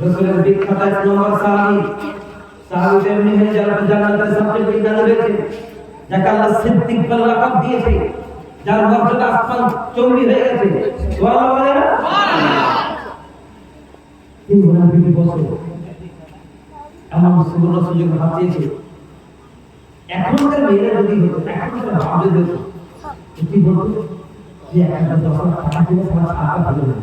রসুলের বিখ্যাত এক নম্বর সাহাবী। সাহাবী তেমনি হয়ে যারা জান্নাতের সবচেয়ে বিজ্ঞানী হয়েছে যাকে আল্লাহ সিদ্দিক বলে লাকাব দিয়েছে, যার মর্যাদা আসমান চৌরি হয়ে গেছে। এখনকার মেয়েরা যদি হতো, এখনকার ভাবে দেখো কি বলতো যে একটা দশ টাকা দিলে তোমার টাকা ভালো হয়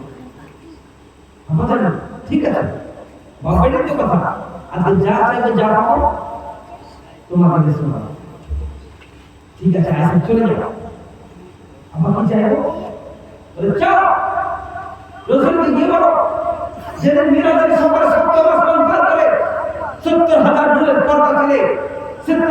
আমাদের ঠিক আছে। বাপের তো কথা আজকে যা চাইবে যা পাবো তোমাকে এসে শোনাবে ঠিক আছে আজকে চলে যাও আমার কি চাইব চাও রসুলকে গিয়ে বলো, যেদিন মিরাজের সত্তর আসমান পার করে সত্তর হাজার দূরের পর্দা ছেড়ে সিদ্ধ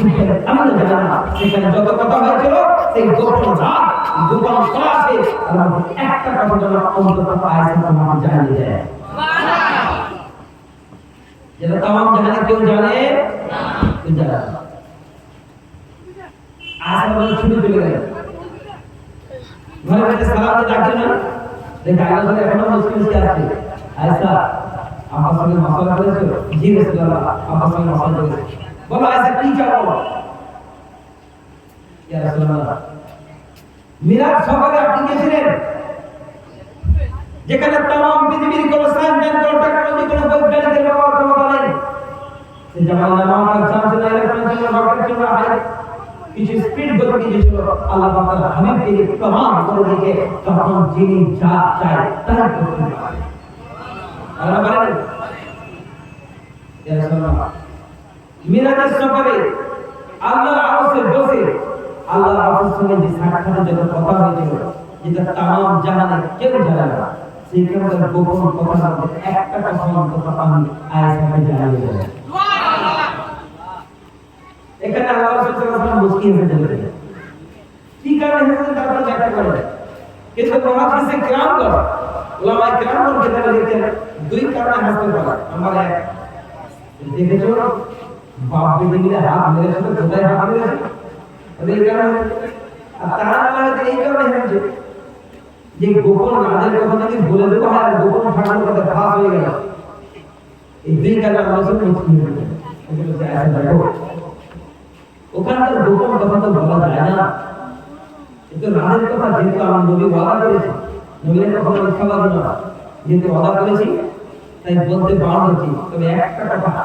আমার কি চুপ করে আমিও জানি না সেখানে যত কথা হয়েছিল সেই গোপন রাত গোপন ক্লাসে একটা কথা যেন অন্তত আয়সা তোমার জানিয়ে দেয় যেটা তাম জানে কেউ জানে কেউ জানে না আয়সা বলে চলে গেল ঘরে বসে সালাম ডাকছে না দেখে আয়সা বলে এখনও মুশকিল মুশকিল আছে আয়সা আমার সঙ্গে মশলা করেছ জি রাসূলুল্লাহ আমার সঙ্গে মশলা করেছ বলো আয়সা কি চাও বলো ইয়া রাসূলুল্লাহ মিরাজ সফরে আপনি গেছিলেন যেখানে तमाम পৃথিবীর কোন সায়েন্স কোন টেকনোলজি কোন বৈজ্ঞানিকের ব্যবহার ক্ষমতা নেই সে যেমন নামাজ এক্সাম ছিল ইলেকট্রন ছিল রকেট ছিল হাই কিছু স্পিড গতি কিছু ছিল আল্লাহ পাক হাবিবকে প্রমাণ করে দিয়েছে তখন যিনি যা চায় তাই করতে পারে আল্লাহ বলেন ইয়া রাসূলুল্লাহ মিরাজের সফরে আল্লাহর আরশে বসে আল্লাহর আরশের সঙ্গে যে সাক্ষাতে যত কথা হয়েছিল, যেটা তাম জাহানে কেউ জানে না সেইখানকার গোপন কথার মধ্যে একটা কথা অন্তত আমি আয়েশাকে জানিয়ে দেব। এখানে আল্লাহ রাসূল সাল্লাল্লাহু আলাইহি মুশকিল হয়ে যাবে কি কারণে হয়েছে তারপরে ব্যাখ্যা করে কিন্তু মহাদিসে কিরাম কর ওলামা কিরাম কোন কিতাবে লিখেন দুই কারণে হাসতে পারে আমার এক, দেখেছ? বাপ বেটি মিলে হাত মেরেছে তো কোথায় হাত মেরেছে ওদের এই কারণে আর তারা না হয়তো এই কারণে হয়েছে যে গোপন রাজের কথা নাকি বলে দেবো আর গোপন ফাটানোর কথা ফাঁস হয়ে গেল এই দুই কারণে আমরা সব মুশকিল হয়ে গেল এগুলো যে আছে দেখো ওখানকার গোপন কথা তো বলা যায় না কিন্তু রাজের কথা যেহেতু আমার নবী ওয়াদা করেছি নবীর কথা মিথ্যা বাদ না যেহেতু ওয়াদা করেছি তাই বলতে বারণ হচ্ছি তবে একটা কথা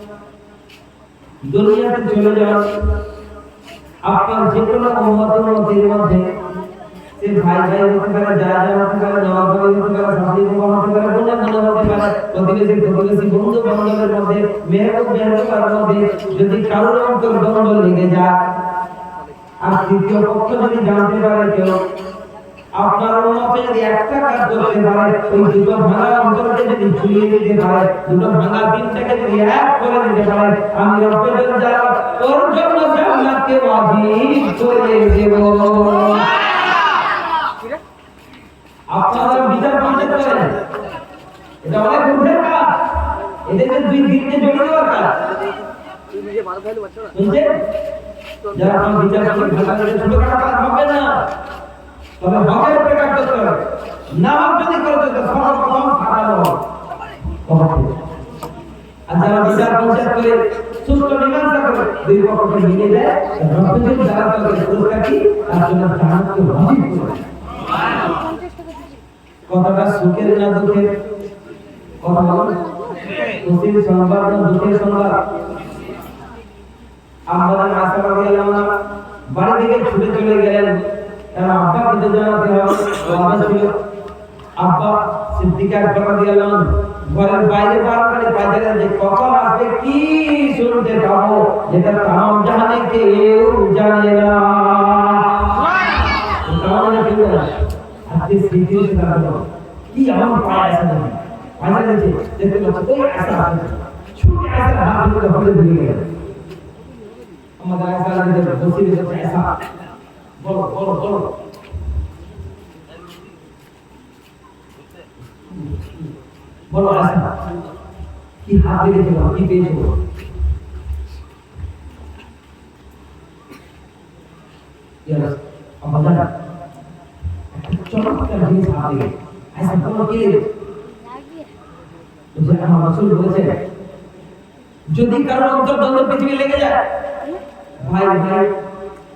দুনিয়াতে চলে যান আপনার যে কোনো উম্মতের মধ্যে মধ্যে সে ভাই ভাই হতে পারে যা যা হতে পারে নবাব ভাই হতে পারে শাশুড়ি বাবা হতে পারে বোনের বোন হতে পারে প্রতিবেশী প্রতিবেশী, বন্ধু বান্ধবের মধ্যে মেহবুব মেহবুবার মধ্যে যদি কারোর অন্তর দ্বন্দ্ব লেগে যায়, আর তৃতীয় পক্ষ যদি জানতে পারে কেউ আপনার উন্মতে যদি একটা কাজ করতে পারে ওই দুটো ভাঙা অন্তরকে যদি ঝুলিয়ে দিতে পারে দুটো ভাঙা দিনটাকে যদি এক করে দিতে পারে আমি রব্বের যারা ওর জন্য জান্নাতকে ওয়াজিব করে দেব। আপনারা বিচার পঞ্চায়েত করেন এটা অনেক উঠে কাজ। এদেরকে দুই দিনকে জড়িয়ে দেওয়ার কাজ যারা বিচার পঞ্চায়েত ভালো করে ছোট কাজ হবে না। তবে হকের উপরে করতে হবে। না যদি করতে তো সর্বপ্রথম ফাটানো আর যারা বিচার পঞ্চায়েত করে, সুস্থ মীমাংসা করে, দুই পক্ষকে মিলে দেয় রব্বুল জালালের পুরস্কার কি? তার জন্য ওয়াজিব করে। কথাটা সুখের না দুঃখের? কথা বলো। খুশির সংবাদ না দুঃখের সংবাদ? আমাদের আশা আনহা বাড়ি থেকে ছুটে চলে গেলেন। কারণ আব্বা কিন্তু জানাতে হবে আব্বা সিদ্দিক আকবর রাদিয়াল্লাহু ঘরের বাইরে বার করে যে কখন আসবে, কি শুনতে পাবো? যেটা তাম জানে কেউ জানে না। তাম কেউ না আজকে স্মৃতি কি এমন পায় আছে না পায় আছে দেখতে পাচ্ছি, ওই আশা ছুটে আসে হাত ধরে ধরে দিয়ে গেল। আমাদের আশা লাগে বসে দিতে আশা বলো বলো বলো বলো আশা কি হাত লেগেছিল কি পেয়েছ ইয়াস আমাদের চমৎকার জিনিস হাত লেগে আশা তোমার কি লেগেছে যে আমার রাসূল বলেছে যদি কারও অন্তর্দ্বন্দ্ব পৃথিবী লেগে যায় ভাই ভাই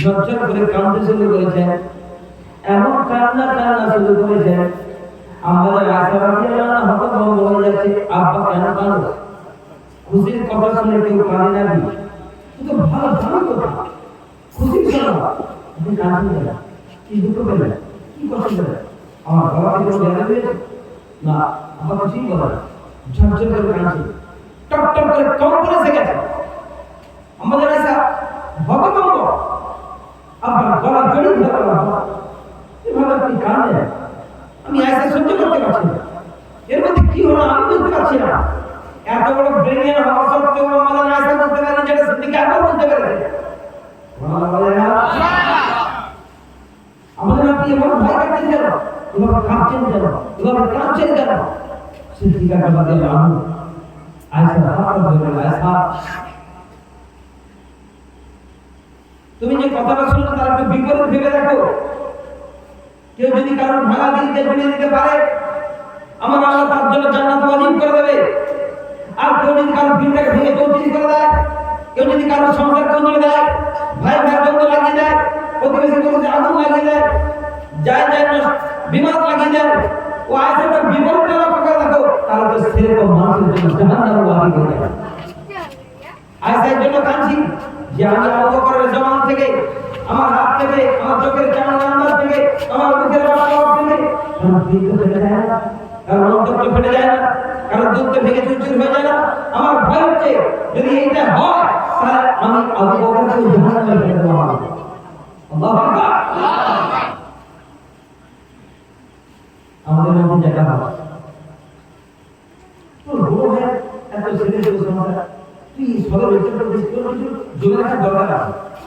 ঝরঝর করে কাঁদতে শুরু করেছেন এমন কান্না কান্না শুরু করেছেন আমাদের আশা রাখি হতভম্ব হয়ে যাচ্ছে, আব্বা কেন কাঁদো খুশির কথা শুনে কেউ কাঁদে না কি? কিন্তু ভালো ভালো কথা। খুশির শোনো আপনি কাঁদছেন কেন কি দুঃখ পেলেন? কি কষ্ট পেলেন? আমার বাবা কি কোনো বেদনা পেয়েছে না আব্বা কিছুই বলে না। ঝরঝর করে কাঁদছে। টপ টপ করে কম করে গেছে আমাদের আশা হতভম্ব সহ্য করতে পারছি না। এর মধ্যে কি বুঝতে পারছি না। এত বড় ব্রেনিয়ান হওয়া সত্ত্বেও আমাদের সত্যি একবার বলতে পারে আমাদের আপনি এভাবে ভয় কাটছেন কেন? এভাবে কাঁদছেন কেন? এভাবে কাঁদছেন আমি আয়সা হাত ধরে আয়সা তুমি যে কথাটা শুনছো তার একটু বিপরীত ভেবে দেখো। কেউ যদি কারোর ভাড়া দিনকে ফিরিয়ে দিতে পারে, আমার আল্লাহ তার জন্য জান্নাত ওয়াজিব করে দেবে। আর কেউ যদি কারোর দিনটাকে ভেঙে চৌত্রিশ করে দেয়, কেউ যদি কারোর সংসার কঞ্জলে দেয়, ভাই ভাই দ্বন্দ্ব লাগিয়ে দেয়, প্রতিবেশী প্রতিবেশী আগুন লাগিয়ে দেয়, যায় যায় বিমান লাগিয়ে দেয়, ও আয়সা তার বিপরীতটা লক্ষ্য করে দেখো, তাহলে তো সেরকম মানুষের জন্য জান্নাত ওয়াজিব আয়সার জন্য কাঁদছি। যে আমি আমার হাত ফেটে যায় না, কারণ অন্তর তো দুধ তো না। আমার ভয় হচ্ছে, যদি এইটা হয়, তাহলে আমি আবু বকরকে জাহান্নামে ফেলে দেব আল্লাহু আকবার আমাদের মধ্যে জায়গা হবে তোর বড় ভাই এত ছেলে ছেলে সংসার তুই সবের উত্তরটা দিস তোর কিছু জমে রাখার দরকার আছে তার সংসারে অনেক কিছু আছে। তুই সব কথা ভাবিস কেন তুই কিছু জমা তোর একটা ভবিষ্যৎ আছে তোর একটা সংসার আছে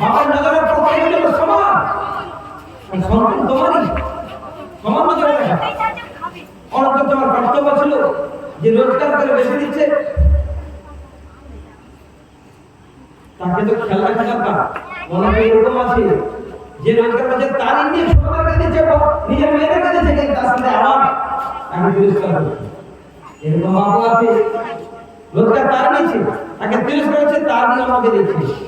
নজরে তাকে তো খেয়াল রাখা দরকার অনেকে এরকম আছে। যে রোজগার করছে, তারই নিয়ে ছোটদেরকে দিচ্ছে নিজের মেয়েদেরকে দিচ্ছে তার তাকে তিরস্কার তার নিয়েছে। তাকে হচ্ছে তার নিয়ে আমাকে দিচ্ছে।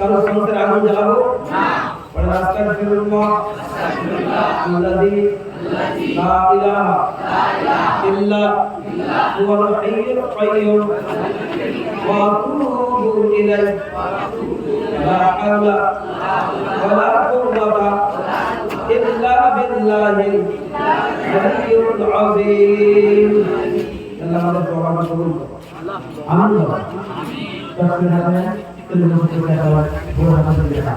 কারও সংসারে আগুন জ্বালাবো? না। পরে আস্তাগফিরুল্লাহ আল্লাযী লা ইলাহা ইল্লা হুয়াল হাইয়ুল কাইয়্যুম ওয়া আতুবু ইলাইহি লা হাওলা ওয়ালা কুওয়াতা ইল্লা বিল্লাহিল আলিয়্যিল আযীম। আল্লাহ আমাদের দোয়া কবুল করুন। আমিন। আমিন। তাকবীর হাতে তুলে মুসলিম বড় হাতে দেখা